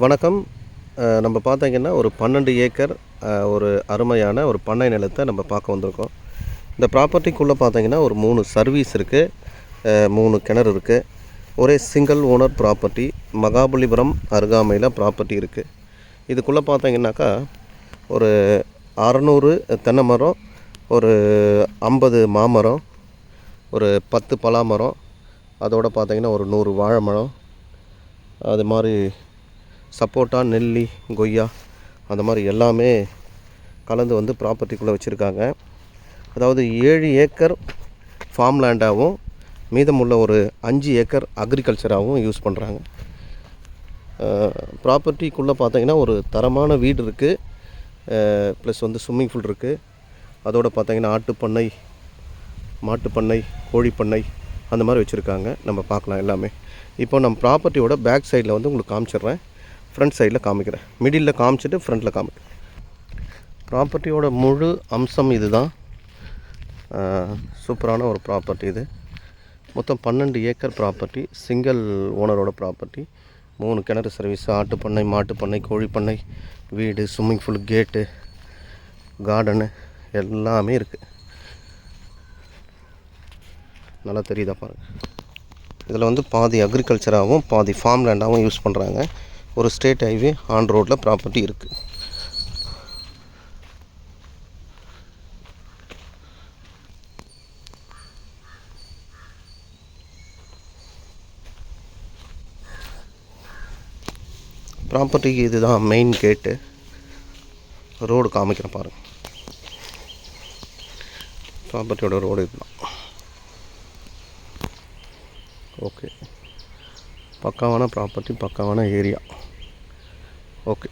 வணக்கம். நம்ம பார்த்தீங்கன்னா ஒரு பன்னெண்டு ஏக்கர் ஒரு அருமையான ஒரு பண்ணை நிலத்தை நம்ம பார்க்க வந்திருக்கோம். இந்த ப்ராப்பர்ட்டிக்குள்ளே பார்த்தீங்கன்னா ஒரு மூணு சர்வீஸ் இருக்குது மூணு கிணறு இருக்குது ஒரே சிங்கிள் ஓனர் ப்ராப்பர்ட்டி மகாபலிபுரம் அருகாமையில் ப்ராப்பர்ட்டி இருக்குது இதுக்குள்ளே பார்த்தீங்கன்னாக்கா ஒரு அறநூறு தென்னை மரம் ஒரு ஐம்பது மாமரம் ஒரு பத்து பலாமரம் அதோடு பார்த்தீங்கன்னா ஒரு நூறு வாழை மரம் அது மாதிரி சப்போட்டா நெல்லி கொய்யா அந்த மாதிரி எல்லாமே கலந்து வந்து ப்ராப்பர்ட்டிக்குள்ளே வச்சுருக்காங்க. அதாவது ஏழு ஏக்கர் ஃபார்ம் லேண்டாகவும் மீதமுள்ள ஒரு அஞ்சு ஏக்கர் அக்ரிகல்ச்சராகவும் யூஸ் பண்ணுறாங்க ப்ராப்பர்ட்டிக்குள்ளே பார்த்தீங்கன்னா ஒரு தரமான வீடு இருக்குது ப்ளஸ் வந்து ஸ்விம்மிங் பூல் இருக்குது அதோடு பார்த்தீங்கன்னா ஆட்டுப்பண்ணை மாட்டுப்பண்ணை கோழிப்பண்ணை அந்த மாதிரி வச்சுருக்காங்க. நம்ம பார்க்கலாம் எல்லாமே. இப்போ நம்ம ப்ராப்பர்ட்டியோட பேக் சைடில் வந்து உங்களுக்கு காமிச்சிடுறேன். ஃப்ரண்ட் சைடில் காமிக்கிறேன். மிடில் காமிச்சிட்டு ஃப்ரண்ட்டில் காமிக்கிறேன் ப்ராப்பர்ட்டியோட முழு அம்சம் இதுதான். சூப்பரான ஒரு ப்ராப்பர்ட்டி இது. மொத்தம் பன்னெண்டு ஏக்கர் ப்ராப்பர்ட்டி சிங்கிள் ஓனரோட ப்ராப்பர்ட்டி மூணு கிணறு சர்வீஸ் பண்ணை கோழி பண்ணை வீடு ஸ்விம்மிங் பூல் கேட்டு கார்டனு எல்லாமே இருக்குது நல்லா தெரியுதா பாருங்கள் இதில் வந்து பாதி அக்ரிகல்ச்சராகவும் பாதி ஃபார்ம் லேண்டாகவும் யூஸ் பண்ணுறாங்க ஒரு ஸ்டேட் ஹைவே ஆன் ரோட்டில் ப்ராப்பர்ட்டி இருக்குது ப்ராப்பர்ட்டிக்கு இதுதான் மெயின் கேட்டு ரோடு காமிக்கிறேன் பாருங்கள் ப்ராப்பர்ட்டியோட ரோடு இதுதான். ஓகே. பக்காவான ப்ராப்பர்ட்டி பக்காவான ஏரியா ஓகே